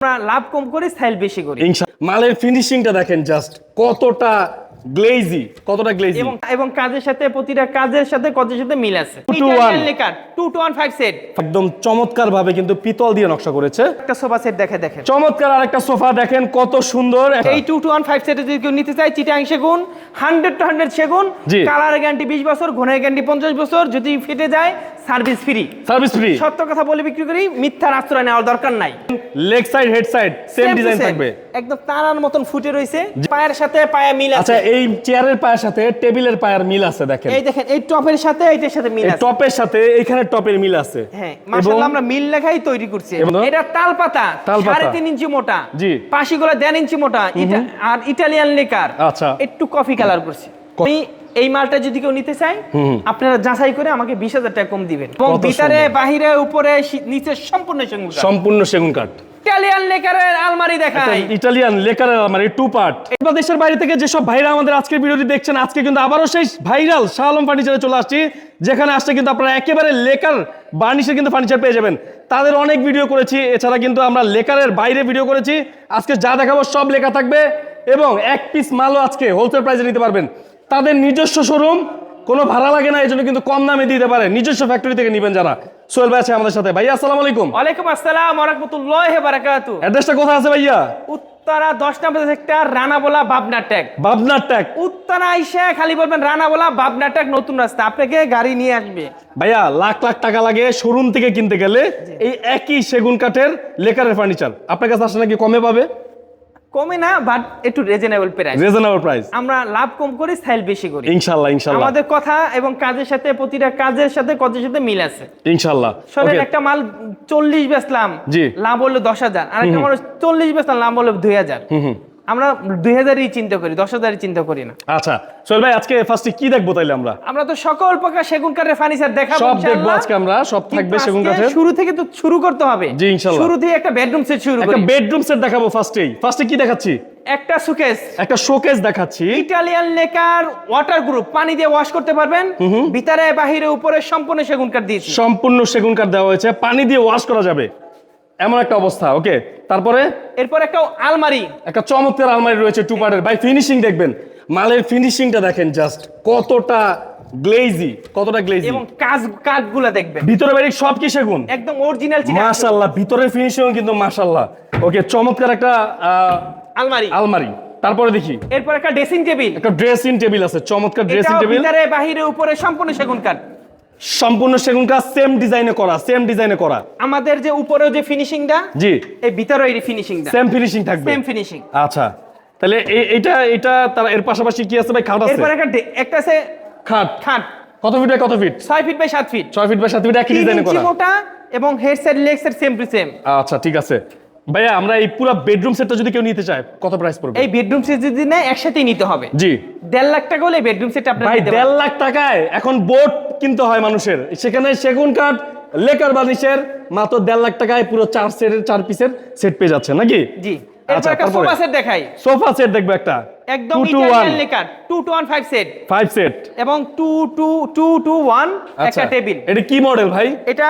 আমরা লাভ কম করে স্টাইল বেশি করি। মালের ফিনিশিংটা দেখেন জাস্ট কতটা গ্লেজি কতটা গ্লেজি এবং এবং কাজের সাথে প্রতিটা কাজের সাথে কাজের সাথে মিল আছে। Two to one. Lacquer two two one five set একদম চমৎকার ভাবে কিন্তু পিতল দিয়ে নকশা করেছে। একটা সোফা সেট দেখে দেখেন। চমৎকার আরেকটা সোফা দেখেন কত সুন্দর। এই টু টু ওয়ান ফাইভ সেটে যদি কেউ নিতে চায় চিটাং সেগুন হান্ড্রেড টু হান্ড্রেড সেগুন কালার গ্যারান্টি বিশ বছর ঘনের গ্যারান্টি পঞ্চাশ বছর যদি ফেটে যায় সার্ভিস ফ্রি সার্ভিস ফ্রি সত্য কথা বলে বিক্রি করি মিথ্যার আশ্রয় নেওয়ার দরকার নাই। Leg side head side same design থাকবে। একদম তারার মতন ফুটে রয়েছে। পায়ের সাথে পায়ে মিল আচ্ছা আছে। এই চেয়ারের পায়ের সাথে টেবিলের পায়ের মিল আছে দেখেন। এই দেখেন এই টপের সাথে এইটার সাথে মিল আছে। টপের সাথে এখানে টপের মিল আছে। হ্যাঁ মাশাআল্লাহ আমরা মিল লেখাই তৈরি করছি। এটা তাল পাতা তাল সাড়ে তিন ইঞ্চি মোটা জি। পাশিগুলো দেড় ইঞ্চি মোটা ইটা- আর ইটালিয়ান লেকার। আচ্ছা। একটু কফি কালার করছি। আমি এই মালটা যদি কেউ নিতে চায় আপনারা যাচাই করে আমাকে বিশ হাজার টাকা কম দিবেন। এবং ভিতরে। বাহিরে উপরে নিচে সম্পূর্ণ সঙ্গে সম্পূর্ণ সেগুন কাঠ। ইটালিয়ান লেকারের আলমারি দেখাই। ইটালিয়ান লেকার মানে টু পার্ট এবার দেশের বাইরে থেকে যেসব ভাইরা আমাদের আজকের ভিডিওটি দেখছেন, আজকে কিন্তু আবারও সেই ভাইরাল শাহ ফার্নিচারে চলে আসছি, যেখানে আসছে কিন্তু আপনারা একেবারে লেকার বার্নিশের কিন্তু ফার্নিচার পেয়ে যাবেন। তাদের অনেক ভিডিও করেছি, এছাড়া কিন্তু আমরা লেকারের বাইরে ভিডিও করেছি। আজকে যা দেখাবো সব লেখা থাকবে এবং এক পিস মালও আজকে হোলসেল প্রাইসে নিতে পারবেন। তাদের নিজস্ব শোরুম কোনো ভাড়া লাগে না এই জন্য কিন্তু কম দামে দিতে পারে। নিজস্ব ফ্যাক্টরি থেকে নেবেন যারা। সোহেল ভাই আছে আমাদের সাথে। ভাইয়া আসসালামু আলাইকুম। ওয়ালাইকুম আসসালাম ওরহমতুল্লাহ বারাকাতু অ্যাড্রেসটা কোথায় আছে ভাইয়া? উত্তরা দশ নম্বর সেক্টর রানাবোলা বাবনা ট্যাগ। বাবনার ট্যাগ। উত্তরা আইসা খালি বলবেন রানাবোলা বাবনা ট্যাগ নতুন রাস্তা। আপনাকে গাড়ি নিয়ে আসবে। ভাইয়া লাখ লাখ টাকা লাগে শোরুম থেকে কিনতে গেলে এই একই সেগুন কাঠের লেকারের ফার্নিচার আপনার কাছে আসলে নাকি কমে পাবে? কমে না বাট একটু রিজনেবল প্রাইস রিজনেবল প্রাইস আমরা লাভ কম করি স্টাইল বেশি করি। ইনশাআল্লাহ ইনশাআল্লাহ আমাদের কথা এবং কাজের সাথে প্রতিটা কাজের সাথে কাজের সাথে মিল আছে। ইনশাআল্লাহ শোনেন একটা মাল চল্লিশ বেচলাম জি। লাভ হলো দশ হাজার। আর একটা মাল চল্লিশ বেচলাম লাভ হলো দুই হাজার। আমরা দুই হাজারই চিন্তা করি দশ হাজারই চিন্তা করি না। আচ্ছা সোহেল ভাই আজকে ফার্স্টে কি দেখব তাইলে আমরা? আমরা তো সকল প্রকার সেগুন কাঠের ফার্নিচার দেখাবো সব দেখব আজকে আমরা সব থাকবে সেগুন কাঠের। শুরু থেকে তো শুরু করতে হবে। জি, ইনশাআল্লাহ। শুরু থেকে একটা বেডরুম সেট শুরু করি। একটা বেডরুম সেট দেখাবো ফার্স্টেই ফার্স্টে কি দেখাচ্ছি? একটা সুকেস একটা শোকেস দেখাচ্ছি। ইটালিয়ান লেকার ওয়াটার গ্রুপ পানি দিয়ে ওয়াশ করতে পারবেন। ভিতরে বাহিরে উপরে সম্পূর্ণ সেগুন কাঠ দিয়েছি। সম্পূর্ণ সেগুন কাঠ দেওয়া হয়েছে। পানি দিয়ে ওয়াশ করা যাবে। এমন একটা অবস্থা ওকে তারপরে? এরপর একটা আলমারি। একটা চমৎকার আলমারি রয়েছে টু পার্টের ভাই ফিনিশিং দেখবেন। মালের ফিনিশিংটা দেখেন জাস্ট কতটা গ্লেজি কতটা গ্লেজি এবং কাজ কাঠগুলো দেখবেন। ভিতরে বাইরে সব কি সেগুন? একদম অরিজিনাল মাশাল্লাহ ভিতরের ফিনিশিং কিন্তু মাশাল্লাহ ওকে চমৎকার একটা আলমারি। আলমারি। তারপরে দেখি। এরপর একটা ড্রেসিং টেবিল একটা ড্রেসিং টেবিল আছে চমৎকার ড্রেসিং টেবিল ভিতরে বাহিরে উপরে সম্পূর্ণ সেগুন কাঠ। সম্পূর্ণ সেগুন কাজ সেম ডিজাইনে করা সেম ডিজাইনে করা। আমাদের যে উপরে যে ফিনিশিংটা জি। এই ভিতরে এই ফিনিশিংটা সেম ফিনিশিং থাকবে। সেম ফিনিশিং আচ্ছা। তাহলে এই- এইটা এটা তার এর পাশাপাশি কি আছে ভাই? খাট আছে। এরপর একটা একটা আছে খাট। খাট। কত ফিট বাই কত ফিট ছয় ফিট বাই সাত ফিট ছয় ফিট বাই সাত ফিট একই ডিজাইনে করা। মোটা এবং head side leg same to same আচ্ছা ঠিক আছে। ভাইয়া আমরা এই পুরো বেডরুম সেটটা যদি কেউ নিতে চায় কত প্রাইস পড়বে? এই বেডরুম সেট যদি নেয় একসাথেই নিতে হবে। জি। দেড় লাখ টাকা হলে বেডরুম সেট আপনার ভাই দেড় লাখ টাকায় এখন বোট কিনতে হয় মানুষের। সেখানে সেগুন কাঠ লেকার বানিশের মাত্র দেড় লাখ টাকায় পুরো চার সেটের চার পিসের সেট পেয়ে যাচ্ছে নাকি? জি। আচ্ছা, একটা সোফা সেট দেখাই। সোফা সেট দেখবে একটা। একদম Italian lacquer two two one five set five set এবং two two two two one আচ্ছা। একটা টেবিল এটা কি মডেল ভাই? এটা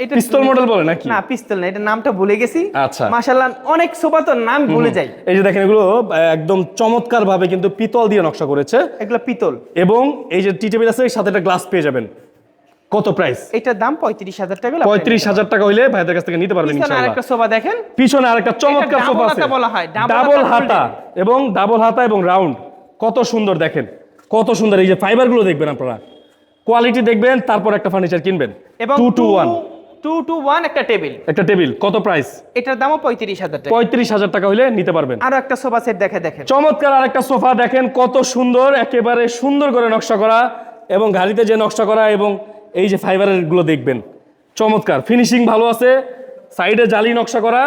এটা- পিস্তল মডেল বলে নাকি? না পিস্তল না এটা নামটা ভুলে গেছি। আচ্ছা। মাশাআল্লাহ অনেক সোফা তো নাম ভুলে যাই। এই যে দেখেন এগুলো একদম চমৎকার ভাবে কিন্তু পিতল দিয়ে নকশা করেছে। এগুলো পিতল। এবং এই যে টি টেবিল আছে সাথে একটা গ্লাস পেয়ে যাবেন। কত প্রাইস এটার দাম পঁয়ত্রিশ হাজার টাকা হলে পঁয়ত্রিশ হাজার টাকা হইলে ভাইদের কাছ থেকে নিতে পারবেন আরেকটা সোফা দেখেন। পিছনে আরেকটা চমৎকার সোফা আছে। বলা হয়, ডাবল হাতা এবং ডাবল হাতা এবং রাউন্ড। কত সুন্দর দেখেন কত সুন্দর। এই যে ফাইবারগুলো দেখবেন আপনারা। কোয়ালিটি দেখবেন তারপর একটা ফার্নিচার কিনবেন। এবং two two one two two one একটা টেবিল একটা টেবিল কত প্রাইস এটার দামও পঁয়ত্রিশ হাজার টাকা। পঁয়ত্রিশ হাজার টাকা হলে নিতে পারবেন। আরও একটা সোফা সেট দেখে দেখেন। চমৎকার আরেকটা সোফা দেখেন কত সুন্দর একেবারে সুন্দর করে নকশা করা এবং গাড়িতে যে নকশা করা এবং এই যে ফাইবারেরগুলো দেখবেন। চমৎকার ফিনিশিং ভালো আছে সাইডে জালি নকশা করা।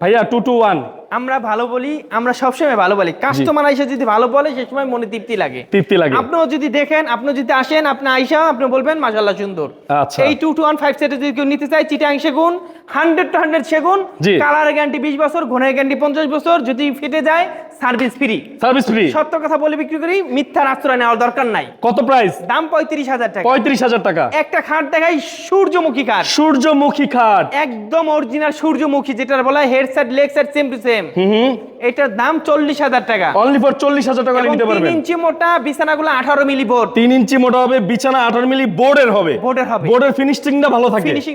ভাইয়া টু টু ওয়ান আমরা ভালো বলি আমরা সবসময় ভালো বলি। কাস্টমার আইসা যদি ভালো বলে সে সময় মনে তৃপ্তি লাগে। তৃপ্তি লাগে। আপনিও যদি দেখেন আপনি যদি আসেন আপনি আইসা আপনি বলবেন মাশাল্লাহ সুন্দর। আচ্ছা। এই টু টু ওয়ান ফাইভ সেটে যদি কেউ নিতে চায় চিটাংশে সেগুন হান্ড্রেড টু হান্ড্রেড সেগুন কালার গ্যারান্টি বিশ বছর ঘনের গ্যারান্টি পঞ্চাশ বছর যদি ফেটে যায় সার্ভিস ফ্রি। Service free. সত্য কথা বলে বিক্রি করি মিথ্যার আশ্রয় নেওয়ার দরকার নাই। কত প্রাইস দাম পঁয়ত্রিশ হাজার টাকা। পঁয়ত্রিশ হাজার টাকা। একটা খাট দেখাই সূর্যমুখী কাঠ সূর্যমুখী খাট। একদম অরিজিনাল সূর্যমুখী যেটা বলা head side leg side same to same এটার দাম চল্লিশ হাজার টাকা। অনলি ফর চল্লিশ হাজার টাকা নিতে তিন ইঞ্চি মোটা বিছানাগুলো আঠারো মিলি বোর্ড তিন ইঞ্চি মোটা হবে বিছানা আঠারো মিলি বোর্ডের হবে। বোর্ডের হবে। বোর্ডের ফিনিশিংটা ভালো থাকে। ফিনিশিং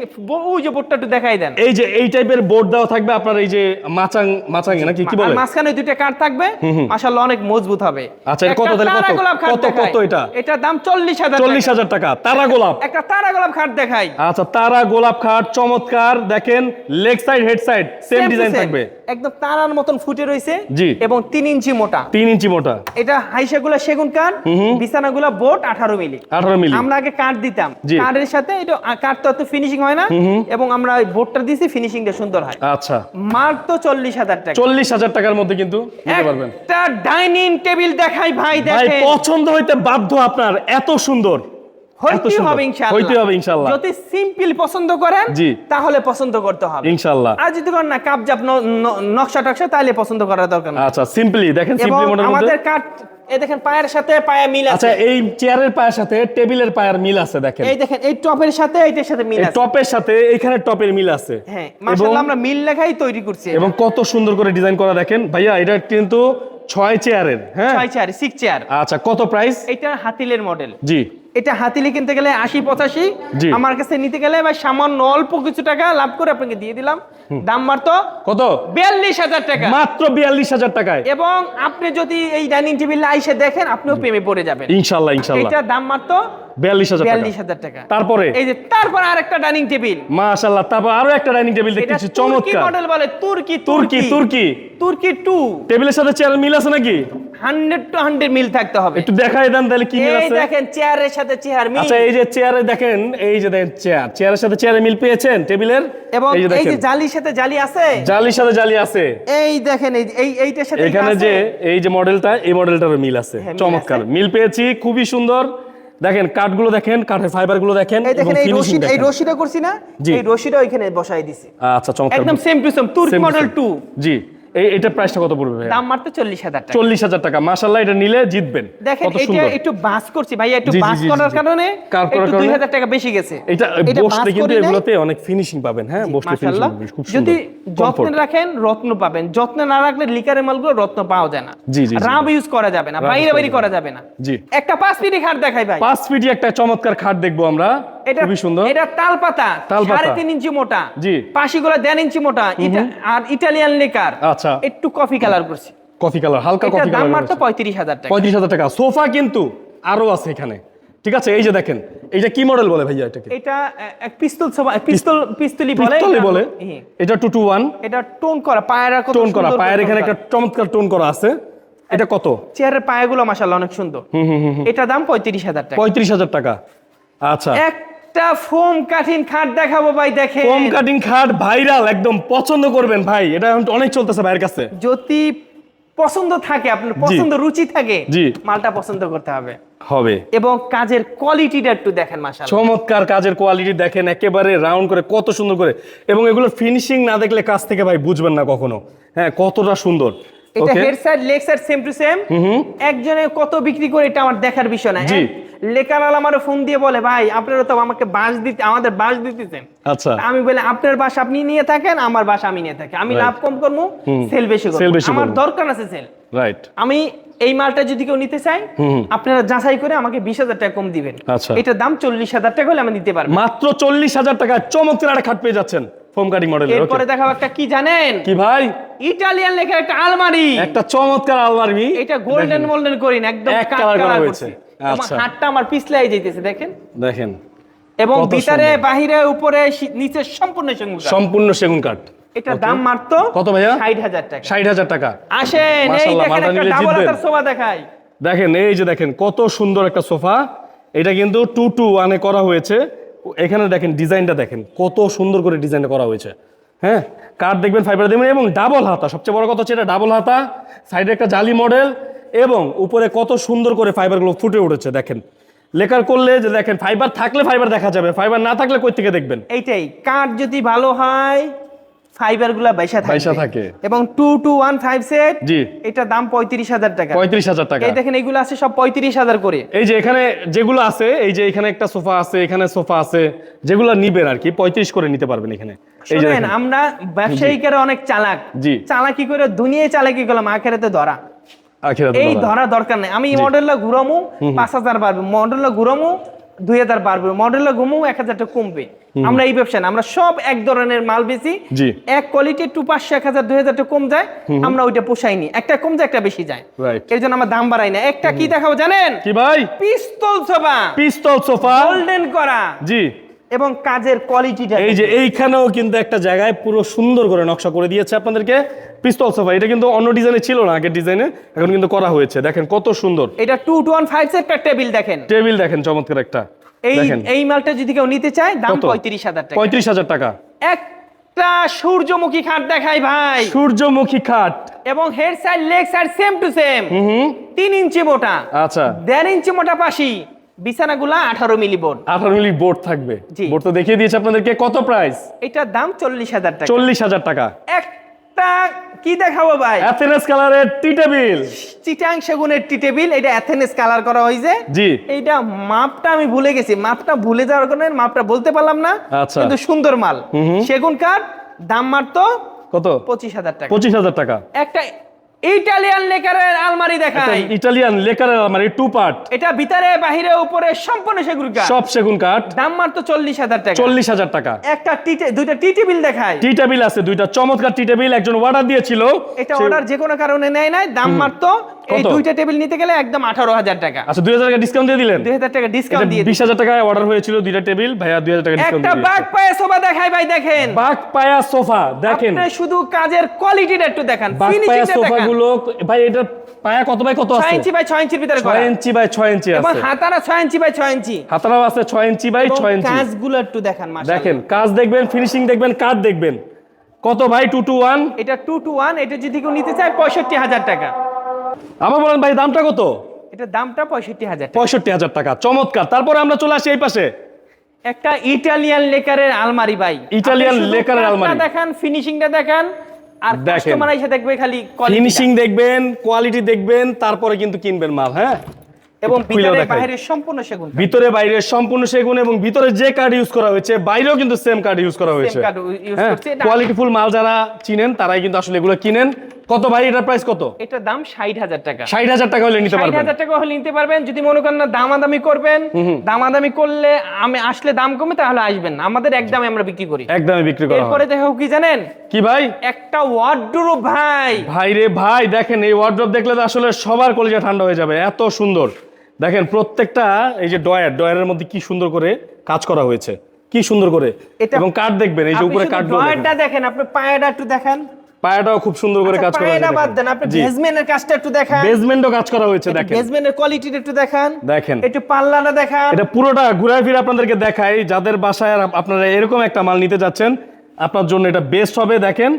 ওই যে বোর্ডটা একটু দেখাই দেন। এই যে এই টাইপের বোর্ড দেওয়া থাকবে আপনার এই যে মাচাং মাচাং নাকি কি বলে? মাঝখানে দুইটা কাঠ থাকবে। মাশাআল্লাহ অনেক মজবুত হবে। আচ্ছা, কত তাহলে কত? কত- কত এটা? এটার দাম টাকা। তারা গোলাপ। একটা তারা গোলাপ খাট দেখাই। আচ্ছা তারা গোলাপ খাট চমৎকার। দেখেন leg side head side same design থাকবে। একদম তারার মতন ফুটে রয়েছে জি। এবং তিন ইঞ্চি মোটা। তিন ইঞ্চি মোটা। এটা হাইসাগুলা সেগুন কাঠ বিছানাগুলা বোট আঠারো মিলি। আঠারো মিলি। আমরা আগে কাঠ দিতাম। কাঠের সাথে এটা কাঠ তো ফিনিশিং হয় না। এবং আমরা ওই বোর্ডটা দিছি ফিনিশিংটা সুন্দর হয়। আচ্ছা। মাত্র চল্লিশ হাজার টাকা। চল্লিশ হাজার টাকার মধ্যে কিন্তু নিতে পারবেন। একটা ডাইনিং টেবিল দেখাই ভাই ভাই দেখেন। পছন্দ হইতে বাধ্য আপনার এত সুন্দর। এত হবে ইনশাআল্লাহ। হইতেই হবে ইনশাআল্লাহ। যদি সিম্পল পছন্দ করেন জি। তাহলে পছন্দ করতে হবে। ইনশাআল্লাহ। আর যদি করেন না কাপজাপ ন- ন- নকশা টকশা তাহলে পছন্দ করার দরকার নেই। আচ্ছা সিম্পলি দেখেন এবং সিম্পলি মোডের আমাদের কাঠ এ দেখেন পায়ের সাথে পায়ে মিল আছে। আচ্ছা এই চেয়ারের পায়ের সাথে টেবিলের পায়ের মিল আছে দেখেন। এই দেখেন এই টপের সাথে এইটার সাথে মিল আছে। টপের সাথে এইখানে টপের মিল আছে। হ্যাঁ মাশাআল্লাহ আমরা মিল লেখাই তৈরি করছি এবং কত সুন্দর করে ডিজাইন করা দেখেন। ভাইয়া এটা কিন্তু ছয় চেয়ারের হ্যাঁ? ছয় চেয়ার সিক্স চেয়ার। আচ্ছা কত প্রাইস এটা হাতিলের মডেল জি। এটা হাতিলে কিনতে গেলে আশি পঁচাশি। আমার কাছে নিতে গেলে ভাই সামান্য অল্প কিছু টাকা লাভ করে আপনাকে দিয়ে দিলাম। দাম মারতো কত? বিয়াল্লিশ হাজার টাকা। মাত্র বিয়াল্লিশ হাজার টাকায়? এবং আপনি যদি এই ডাইনিং টেবিল আইসে দেখেন আপনিও প্রেমে পড়ে যাবেন। ইনশাল্লাহ ইনশাল্লাহ। এটার দাম মাত্র বিয়াল্লিশ হাজার বিয়াল্লিশ হাজার টাকা। তারপরে? এই যে তারপর আরেকটা ডাইনিং টেবিল। মাশাল্লাহ তারপর আরও একটা ডাইনিং টেবিল এটা দেখতেছি চমৎকার। মডেল বলে তুর্কি তুর্কি তুর্কি। তুর্কি। টু। টেবিলের সাথে চেয়ার মিল আছে নাকি? হান্ড্রেড টু হান্ড্রেড মিল থাকতে হবে। একটু দেখাই দেন তাহলে কি মিল এই আছে? দেখেন চেয়ারের সাথে চেয়ার মিল। আচ্ছা এই যে চেয়ারে দেখেন এই যে দেখেন চেয়ার। চেয়ারের সাথে চেয়ারে মিল পেয়েছেন টেবিলের? এবং এই যে জালির সাথে জালি আছে? জালির সাথে জালি আছে। এই দেখেন এই এই এইটার সাথে এখানে যে এই যে মডেলটা এই মডেলটারও মিল আছে। হ্যাঁ, চমৎকার। মিল পেয়েছি খুবই সুন্দর। দেখেন কাঠগুলো দেখেন কাঠের ফাইবারগুলো দেখেন এই দেখেন এই রশিদ এই রশিটা করছি না। এই রশিটা ওইখানে বসাই দিছি। আচ্ছা চমৎকার। একদম সেম টু সেম তুর্কি মডেল same। টু জি। এই এটা প্রাইসটা কত পড়বে দাম মাত্র চল্লিশ হাজার টাকা। চল্লিশ হাজার টাকা। মাশাল্লাহ এটা নিলে জিতবেন। দেখেন এটা একটু বাস করছি ভাইয়া একটু বাস করার কারণে একটু দুই হাজার টাকা বেশি গেছে। এটা কিন্তু এগুলোতে অনেক ফিনিশিং পাবেন হ্যাঁ? ফিনিশিং খুব যদি যত্নে রাখেন রত্ন পাবেন। যত্নে না রাখলে লিকারের মালগুলো রত্ন পাওয়া যায় না। জি, জি। রাব ইউজ করা যাবে না বাইরে বাইরে করা যাবে না। জি। একটা পাঁচ মিনিট খাট দেখাই ভাই। পাঁচ ফিটি একটা চমৎকার খাট দেখব আমরা। এটা খুবই সুন্দর। এটা তাল পাতা তাল সাড়ে তিন ইঞ্চি মোটা। জি। পাশিগুলো দেড় ইঞ্চি মোটা। আর ইটালিয়ান লেকার। আচ্ছা। একটু কফি কালার করছি। কফি কালার হালকা এটা কফি দাম কালার মাত্র পঁয়ত্রিশ হাজার টাকা। পঁয়ত্রিশ হাজার টাকা। সোফা কিন্তু আরও আছে এখানে। ঠিক আছে এই যে দেখেন এইটা কি মডেল বলে ভাইয়া এটাকে? এটা এক পিস্তল সোফা পিস্তল পিস্তলি বলে পিস্তলে এটা- বলে। হ্যাঁ। এটা টু টু ওয়ান এটা টোন করা পায়ের কত টোন করা পায়ের এখানে একটা চমৎকার টোন করা আছে। এটা কত? চেয়ারের পায়েগুলো মাশাআল্লাহ অনেক সুন্দর। এটা দাম পঁয়ত্রিশ হাজার টাকা। পঁয়ত্রিশ হাজার টাকা। আচ্ছা। একটা ফোম কাঠিন খাট দেখাবো ভাই দেখে কম কাটিং খাট ভাইরাল একদম পছন্দ করবেন ভাই। এটা এখন অনেক চলতেছে ভাইয়ের কাছে। যদি পছন্দ থাকে আপনার পছন্দ রুচি থাকে মালটা পছন্দ করতে হবে। হবে। এবং কাজের কোয়ালিটিটা একটু দেখেন মাশাআল্লাহ। চমৎকার কাজের কোয়ালিটি দেখেন একেবারে রাউন্ড করে কত সুন্দর করে। এবং এগুলোর ফিনিশিং না দেখলে কাজ থেকে ভাই বুঝবেন না কখনো। হ্যাঁ কতটা সুন্দর। এটা head side leg side same to same একজনে কত বিক্রি করে এটা আমার দেখার বিষয় না জি। লেকারাল আমার ফোন দিয়ে বলে ভাই আপনারা তো আমাকে বাস দিতে আমাদের বাস দিতেছেন। আচ্ছা। আমি বলে আপনার বাস আপনি নিয়ে থাকেন আমার বাস আমি নিয়ে থাকি। আমি লাভ কম করব সেল বেশি করব আমার দরকার আছে সেল রাইট আমি এই মালটা যদি কেউ নিতে চাই আপনারা যাচাই করে আমাকে বিশ হাজার টাকা কম দিবেন। আচ্ছা। এটার দাম চল্লিশ হাজার টাকা হলে আমি দিতে পারব। মাত্র চল্লিশ হাজার টাকা চমৎকার একটা খাট পেয়ে যাচ্ছেন ফোম কাটিং মডেলের এরপরে দেখাবো একটা কি জানেন? কি ভাই? ইটালিয়ান লেখা একটা আলমারি। একটা চমৎকার আলমারি। এটা গোল্ডেন গোল্ডেন করিন একদম এক কাট করা হয়েছে। আমার আচ্ছা। হাতটা আমার পিছলাই যাইতেছে দেখেন। দেখেন এবং ভিতরে। বাহিরে উপরে নিচে সম্পূর্ণ সঙ্গে সম্পূর্ণ সেগুন কাঠ। এটা দাম মাত্র কত ভাইয়া? ষাট হাজার টাকা। ষাট হাজার টাকা। আসেন এই দেখেন একটা ডাবল হাতার সোফা দেখাই। দেখেন এই যে দেখেন কত সুন্দর একটা সোফা। এটা কিন্তু টু টু ওয়ানে করা হয়েছে। এখানে দেখেন ডিজাইনটা দেখেন কত সুন্দর করে ডিজাইনটা করা হয়েছে। হ্যাঁ? কাঠ দেখবেন ফাইবার দেখবেন এবং ডাবল হাতা। সবচেয়ে বড় কথা হচ্ছে এটা ডাবল হাতা। সাইডে একটা জালি মডেল এবং উপরে কত সুন্দর করে ফাইবারগুলো ফুটে উঠেছে দেখেন। লেকার করলে যে দেখেন ফাইবার থাকলে ফাইবার দেখা যাবে ফাইবার না থাকলে কই থেকে দেখবেন? এইটাই কাঠ যদি ভালো হয় ফাইবারগুলা বাইসা থাকে বাইসা থাকে। এবং two two one five set জি। এটা দাম পঁয়ত্রিশ হাজার টাকা। পঁয়ত্রিশ হাজার টাকা। এই দেখেন এগুলো আছে সব পঁয়ত্রিশ হাজার করে। এই যে এখানে যেগুলো আছে এই যে এখানে একটা সোফা আছে এখানে সোফা আছে যেগুলো নিবেন আর কি পঁয়ত্রিশ করে নিতে পারবেন এখানে। এই যে আমরা ব্যবসায়িকেরা অনেক চালাক। জি। চালাকি করে দুনিয়ায় চালাকি করলাম আখেরাতে ধরা। এই ধরা। দরকার নেই। আমি মডেলটা ঘুরামু পাঁচ হাজার বাড়বে। মডেলটা ঘুরামু দুই হাজার বাড়বে। মডেলটা ঘুমু এক হাজার টাকা কমবে আমরা এই ব্যবসা না আমরা সব এক ধরনের মাল বেশি এক কোয়ালিটি টু পাঁচশো এক হাজার দুই হাজার টাকা কম যায়। আমরা ওইটা পোষাইনি একটা কম যায় একটা বেশি যায়. এর জন্য আমার দাম বাড়াই না। একটা কি দেখাবো জানেন? কি ভাই? Pistol sofa. Pistol sofa. Golden করা। জি। এবং কাজের কোয়ালিটিটা এই যে এইখানেও কিন্তু একটা জায়গায় পুরো সুন্দর করে নকশা করে দিয়েছে আপনাদেরকে পিস্তল সোফা এটা কিন্তু অন্য ডিজাইনে ছিল না আগের ডিজাইনে এখন কিন্তু করা হয়েছে। দেখেন কত সুন্দর। এটা টু টু ওয়ান ফাইভ একটা টেবিল দেখেন। টেবিল দেখেন চমৎকার একটা। এই এই মালটা যদি কেউ নিতে চায় দাম? পঁয়ত্রিশ হাজার টাকা। পঁয়ত্রিশ হাজার টাকা। একটা সূর্যমুখী খাট দেখাই ভাই। সূর্যমুখী খাট। এবং head side leg side same to same তিন ইঞ্চি মোটা। আচ্ছা। দেড় ইঞ্চি মোটা পাশি। বিছানাগুলা আঠারো মিলি বোর্ড। আঠারো মিলি বোর্ড থাকবে। বোর্ড তো দেখিয়ে দিয়েছে আপনাদেরকে। কত প্রাইস এটার দাম চল্লিশ হাজার টাকা। চল্লিশ হাজার টাকা। একটা কি দেখাবো ভাই? অ্যাথেনেস কালারের টি টেবিল চিটাং সেগুনের টি টেবিল এটা অ্যাথেনেস কালার করা হয়েছে জি। এইটা মাপটা আমি ভুলে গেছি। মাপটা ভুলে যাওয়ার কারণে মাপটা বলতে পারলাম না। আচ্ছা। কিন্তু সুন্দর মাল। সেগুন কাঠ দাম মারতো কত? পঁচিশ হাজার টাকা। পঁচিশ হাজার টাকা। একটা ইটালিয়ান লেকারের আলমারি দেখাই। ইটালিয়ান লেকারের আলমারি টু পার্ট এটা ভিতরে বাহিরে উপরে সম্পূর্ণ সেগুন কাঠ। সব সেগুন কাঠ। দাম চল্লিশ হাজার টাকা। চল্লিশ হাজার টাকা। একটা টি দুইটা টি টেবিল দেখাই। টি টেবিল আছে দুইটা চমৎকার টি টেবিল একজন অর্ডার দিয়েছিল। এটা অর্ডার যে কোনো কারণে নেয় নাই দাম মারতো এই দুইটা টেবিল নিতে গেলে একদম আঠারো হাজার টাকা। আচ্ছা দুই হাজার টাকা ডিসকাউন্ট দিয়ে দিলেন? দুই হাজার টাকা ডিসকাউন্ট দিয়ে বিশ হাজার টাকায় অর্ডার হয়েছিল দুইটা টেবিল ভাইয়া দুই হাজার টাকা ডিসকাউন্ট একটা বাঘ। পায়ে সোফা দেখাই ভাই দেখেন। বাঘ পায়া সোফা দেখেন। আপনি শুধু কাজের কোয়ালিটিটা একটু দেখান বাঘ পায়া সোফা গুলো ভাই এটা পায়া কত বাই কত ছয় আছে? ইঞ্চি বাই ছয় ইঞ্চির ভিতরে করা। ছয় ইঞ্চি বাই ছয় ইঞ্চি এবং হাতারা ছয় ইঞ্চি বাই ছয় ইঞ্চি। হাতারাও আছে ছয় ইঞ্চি বাই এবং ছয় ইঞ্চি। কাজগুলো একটু দেখান মাশাআল্লাহ। দেখেন কাজ দেখবেন ফিনিশিং দেখবেন কাজ দেখবেন। কত ভাই? টু টু ওয়ান এটা টু টু ওয়ান এটা যদি কেউ নিতে চায় পঁয়ষট্টি হাজার টাকা। আবার বলেন ভাই দামটা কত? এটা দামটা পঁয়ষট্টি হাজার পঁয়ষট্টি হাজার টাকা চমৎকার। তারপরে আমরা চলে আসি এই পাশে। একটা ইটালিয়ান লেকারের আলমারি ভাই। ইটালিয়ান লেকারের আলমারি। দেখান ফিনিশিংটা দেখান আর। কাস্টমার এসে দেখবে খালি ফিনিশিং দেখবেন কোয়ালিটি দেখবেন তারপরে কিন্তু কিনবেন মাল হ্যাঁ? এবং ভিতরে বাইরে সম্পূর্ণ সেগুন। ভিতরে বাইরে সম্পূর্ণ সেগুন এবং ভিতরে যে কার্ড ইউজ করা হয়েছে বাইরেও কিন্তু সেম কার্ড ইউজ করা হয়েছে। হ্যাঁ? কোয়ালিটিফুল মাল যারা চিনেন তারাই কিন্তু আসলে এগুলো কিনেন। কত ভাই? এটার প্রাইস কত? এটার দাম ষাট হাজার টাকা। ষাট হাজার টাকা হলে নিতে ষাট পারবেন হাজার টাকা হলে নিতে পারবেন। যদি মনে করেন না দামাদামি করবেন দামাদামি করলে আমি আসলে দাম কমে তাহলে আসবেন না। আমাদের এক দামে আমরা বিক্রি করি। একদমই বিক্রি করা এরপরে দেখো কি জানেন? কি ভাই? একটা ওয়ার্ডরোব ভাই। ভাই রে ভাই দেখেন এই ওয়ার্ড্রপ দেখলে তো আসলে সবার কলিজা ঠান্ডা হয়ে যাবে। এত সুন্দর। দেখেন প্রত্যেকটা এই যে ডয়ার ডয়ারের মধ্যে কি সুন্দর করে কাজ করা হয়েছে। কি সুন্দর করে। এবং কাঠ দেখবেন এই যে উপরে কাঠ ড্রয়ারটা দেখেন আপনি পায়েটা একটু দেখান। পায়াটাও খুব সুন্দর করে কাজ আচ্ছা, করা পায়েটা হয়েছে বাদ দেন আপনি বেসমেন্টের কাজটা একটু দেখান। বেসমেন্টও কাজ করা হয়েছে দেখেন। বেসমেন্টের কোয়ালিটিটা একটু দেখান। দেখেন। একটু পাল্লাটা দেখান। এটা পুরোটা ঘুরায় ফিরে আপনাদেরকে দেখাই যাদের বাসায় আপনারা এরকম একটা মাল নিতে যাচ্ছেন আপনার জন্য এটা বেস্ট হবে দেখেন।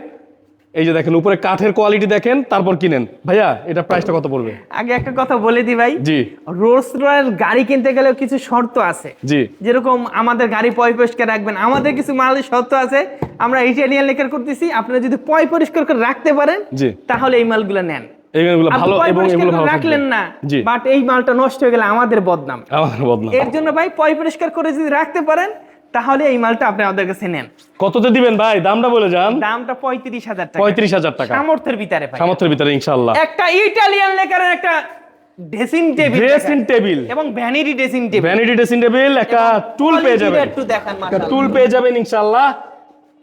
এই যে দেখেন উপরে কাঠের কোয়ালিটি দেখেন তারপর কিনেন। ভাইয়া এটা প্রাইসটা কত পড়বে? আগে একটা কথা বলে দিই ভাই। জি। রোলস রয়েল গাড়ি কিনতে গেলেও কিছু শর্ত আছে। জি। যেরকম আমাদের গাড়ি পয় পরিষ্কার রাখবেন আমাদের কিছু মালের শর্ত আছে। আমরা ইটালিয়ান লেকার করতেছি আপনারা যদি পয় পরিষ্কার করে রাখতে পারেন জি। তাহলে এই মালগুলো নেন। এইগুলো ভালো এবং এগুলো ভালো রাখলেন না বাট এই মালটা নষ্ট হয়ে গেলে আমাদের বদনাম। আমার বদনাম। এর জন্য ভাই পয় পরিষ্কার করে যদি রাখতে পারেন তাহলে এই মালটা আপনি আমাদের কাছে নেন। কততে দিবেন ভাই? দামটা বলে যান। দামটা পঁয়ত্রিশ হাজার টাকা। পঁয়ত্রিশ হাজার টাকা। সামর্থ্যের ভিতরে সামর্থ্যের ভিতরে ইনশাল্লাহ একটা ইটালিয়ান লেকারের একটা ড্রেসিং টেবিল ড্রেসিং টেবিল। এবং vanity dressing table. Vanity dressing table একটা টুল পেয়ে যাবেন। একটু দেখান। টুল পেয়ে যাবেন ইনশাল্লাহ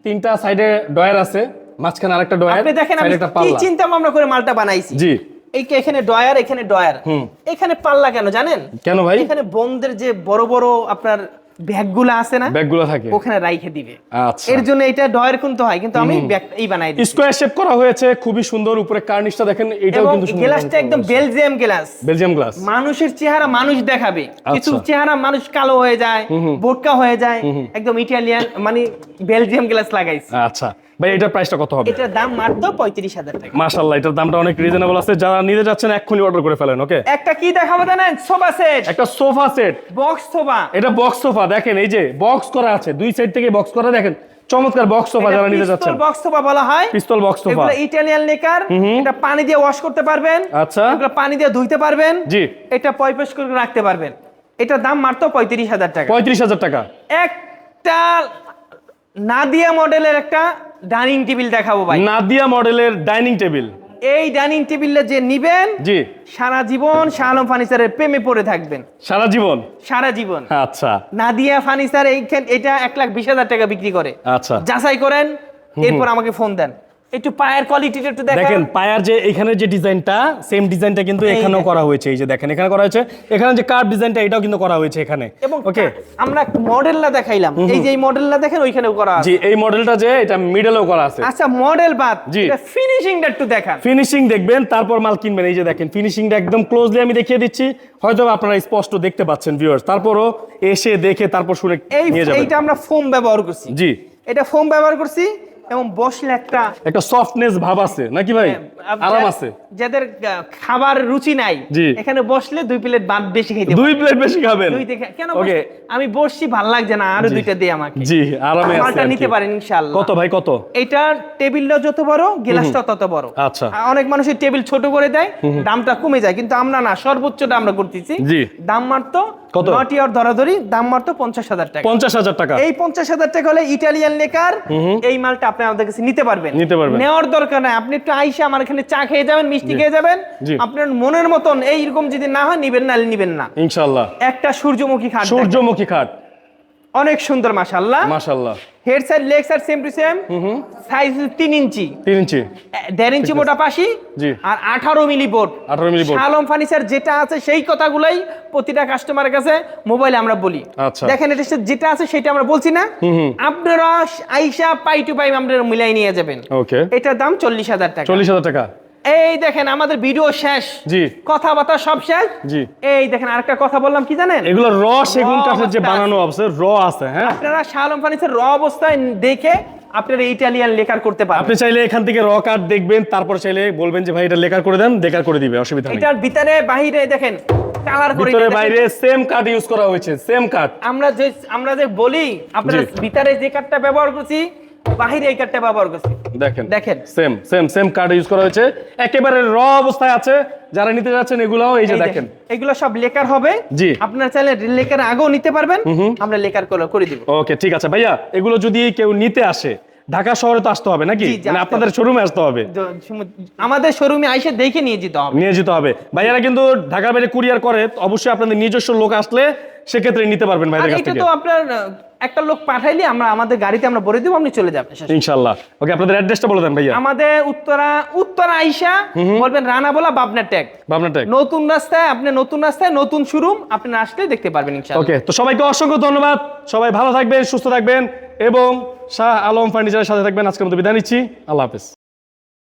তিনটা সাইডে ডয়ার আছে মাঝখানে আরেকটা ডয়ার আপনি দেখেন আমি কি চিন্তা ভাবনা করে মালটা বানাইছি? জি। এই এখানে ডয়ার এখানে ডয়ার এখানে পাল্লা কেন জানেন? কেন ভাই? এখানে বন্ধের যে বড় বড় আপনার ব্যাগগুলো আছে না ব্যাগগুলো থাকে। ওখানে রাইখে দিবে। আচ্ছা। এর জন্য এটা ডয়ের কিন্তু হয় কিন্তু আমি ব্যাগ এই বানাই দিই স্কোয়ার শেপ করা হয়েছে খুবই সুন্দর উপরে কার্নিশটা দেখেন এটাও কিন্তু সুন্দর গ্লাসটা একদম বেলজিয়াম গ্লাস বেলজিয়াম গ্লাস মানুষের চেহারা মানুষ দেখাবে। কিছু আচ্ছা। চেহারা মানুষ কালো হয়ে যায় বোটকা হয়ে যায় একদম ইটালিয়ান মানে বেলজিয়াম গ্লাস লাগাইছে। আচ্ছা। ভাই এটার প্রাইসটা কত হবে? এটার দাম মাত্র পঁয়ত্রিশ হাজার টাকা। মাশাল্লাহ এটার দামটা অনেক রিজনেবল আছে। যারা নিতে যাচ্ছেন এক্ষুনি অর্ডার করে ফেলেন ওকে একটা কি দেখাবো জানেন? Sofa set. একটা সোফা সেট। Box sofa. এটা বক্স সোফা দেখেন এই যে বক্স করা আছে দুই সাইড থেকে বক্স করা দেখেন চমৎকার বক্স সোফা যারা নিতে যাচ্ছেন। বক্স সোফা বলা হয়। Pistol box sofa. এগুলো ইটালিয়ান লেকার এটা পানি দিয়ে ওয়াশ করতে পারবেন। আচ্ছা। এগুলো পানি দিয়ে ধুইতে পারবেন। জি। এটা পয়পেশ করে রাখতে পারবেন। এটার দাম মাত্র পঁয়ত্রিশ হাজার টাকা। পঁয়ত্রিশ হাজার টাকা। একটা নাদিয়া মডেলের একটা ডাইনিং টেবিল দেখাবো ভাই। নাদিয়া মডেলের ডাইনিং টেবিল। এই ডাইনিং টেবিলে যে নিবেন জি। সারা জীবন শাহ আলম ফার্নিচারের প্রেমে পড়ে থাকবেন। সারা জীবন? সারা জীবন। আচ্ছা। নাদিয়া ফার্নিচার এইখান এটা এক লাখ বিশ হাজার টাকা বিক্রি করে। আচ্ছা। যাচাই করেন এরপর আমাকে ফোন দেন। একটু পায়ের কোয়ালিটিটা একটু দেখেন। পায়ার যে এখানে যে ডিজাইনটা সেম ডিজাইনটা কিন্তু এখানেও করা হয়েছে এই যে দেখেন এখানে করা হয়েছে। এখানে যে কার্ভ ডিজাইনটা এটাও কিন্তু করা হয়েছে এখানে। এবং ওকে আমরা মডেলটা দেখাইলাম। এই যে এই মডেলটা দেখেন ওইখানেও করা আছে। জি এই মডেলটা যে এটা মিডলেও করা আছে। আচ্ছা মডেল বাদ। ফিনিশিংটা একটু দেখান। ফিনিশিং দেখবেন তারপর মাল কিনবেন। এই যে দেখেন ফিনিশিংটা একদম ক্লোজলি আমি দেখিয়ে দিচ্ছি। হয়তো আপনারা স্পষ্ট দেখতে পাচ্ছেন ভিউয়ার্স তারপরও এসে দেখে তারপর শুনে নিয়ে যাবেন। এইটা আমরা ফোম ব্যবহার করছি। জি। এটা ফোম ব্যবহার করছি। এবং বসলে একটা একটা সফটনেস ভাব আছে। নাকি ভাই? আরাম আছে। যাদের খাবার রুচি নাই এখানে বসলে দুই প্লেট ভাত বেশি খেতে দুই প্লেট বেশি খাবেন? দুই দেখে কেন ওকে আমি বসছি ভালো লাগছে না আরও দুইটা দে আমাকে। জি আরামে আছে মালটা নিতে পারেন ইনশাআল্লাহ। কত ভাই কত? এটা টেবিলটা যত বড় গ্লাসটা তত বড়। আচ্ছা। অনেক মানুষের টেবিল ছোট করে দেয় দামটা কমে যায় কিন্তু আমরা না সর্বোচ্চটা আমরা করতেছি। জি। দাম মাত্র কত? নটি আর ধরাধরি দাম মাত্র পঞ্চাশ হাজার টাকা। পঞ্চাশ হাজার টাকা। এই পঞ্চাশ হাজার টাকা হলে ইটালিয়ান লেকার এই মালটা আপনি আমাদের কাছে নিতে পারবেন। নিতে পারবেন। নেওয়ার দরকার নাই। আপনি একটু আইসে আমার এখানে চা খেয়ে যাবেন মিষ্টি খেয়ে যাবেন। আপনার মনের মতন এইরকম যদি না হয় নিবেন না নিবেন না। ইনশাল্লাহ একটা সূর্যমুখী খাট সূর্যমুখী খাট। অনেক সুন্দর মাশাআল্লাহ। মাশাল্লাহ head side leg side same to same size তিন ইঞ্চি। তিন ইঞ্চি। দেড় ইঞ্চি মোটা পাশি জি। আর আঠারো মিলি বোর্ড। 18 মিলি board। শালম ফার্নিচার যেটা আছে সেই কথাগুলাই প্রতিটা কাস্টমারের কাছে মোবাইলে আমরা বলি। আচ্ছা। দেখেন এটা যেটা আছে সেটা আমরা বলছি না। আপনারা আইসা পাই টু পাই আপনারা মিলাই নিয়ে যাবেন। ওকে এটার দাম চল্লিশ হাজার টাকা। চল্লিশ হাজার টাকা। এই দেখেন আমাদের ভিডিও শেষ। জি। কথাবার্তা সব শেষ? জি। এই দেখেন আরেকটা কথা বললাম কি জানেন? এগুলো র সেগুন কাঠের যে বানানো আছে র আছে হ্যাঁ? আপনারা শালম ফার্নিচার র অবস্থায় দেখে আপনারা ইটালিয়ান লেকার করতে পারবেন। আপনি চাইলে এখান থেকে র কাঠ দেখবেন তারপর চাইলে বলবেন যে ভাই এটা লেকার করে দেন লেকার করে দিবে অসুবিধা নেই। এটার ভিতরে বাহিরে দেখেন কালার করে ভিতরে বাইরে সেম কাঠ ইউজ করা হয়েছে সেম কাঠ আমরা যে আমরা যে বলি আপনারা। ভিতরে যে কাঠটা ব্যবহার করছি বাহিরে এই কাঠটা ব্যবহার করছি। দেখেন দেখেন। Same same same card use করা হয়েছে। একেবারে র অবস্থায় আছে। যারা নিতে যাচ্ছেন এগুলাও এই যে দেখেন। এগুলো সব লেকার হবে। জি। আপনার চাইলে লেকার আগেও নিতে পারবেন। আমরা লেকার করে করে দিব। ওকে ঠিক আছে। ভাইয়া এগুলো যদি কেউ নিতে আসে ঢাকা শহরে তো আসতে হবে নাকি? মানে আপনাদের শোরুমে আসতে হবে। আমাদের শোরুমে আইসে দেখে নিয়ে যেতে হবে। নিয়ে যেতে হবে। ভাইয়ারা কিন্তু ঢাকার বাইরে কুরিয়ার করে অবশ্যই আপনাদের নিজস্ব লোক আসলে সেক্ষেত্রে নিতে পারবেন ভাইদের কাছ এটা থেকে। তো আপনার একটা লোক পাঠাইলে আমরা আমাদের গাড়িতে আমরা ভরে দিব আপনি চলে যাবেন। ইনশাল্লাহ ওকে আপনাদের অ্যাড্রেসটা বলে দেন ভাইয়া। আমাদের উত্তরা উত্তরা আইসা বলবেন রানা বলা বাবনা ট্যাগ। ভাবনা টেক নতুন রাস্তায় আপনি নতুন রাস্তায় নতুন শোরুম আপনি আসলে দেখতে পারবেন ইনশাআল্লাহ। ওকে তো সবাইকে অসংখ্য ধন্যবাদ। সবাই ভালো থাকবেন সুস্থ থাকবেন এবং শাহ আলম ফার্নিচারের সাথে থাকবেন। আজকের মতো বিদায় নিচ্ছি। আল্লাহ হাফেজ।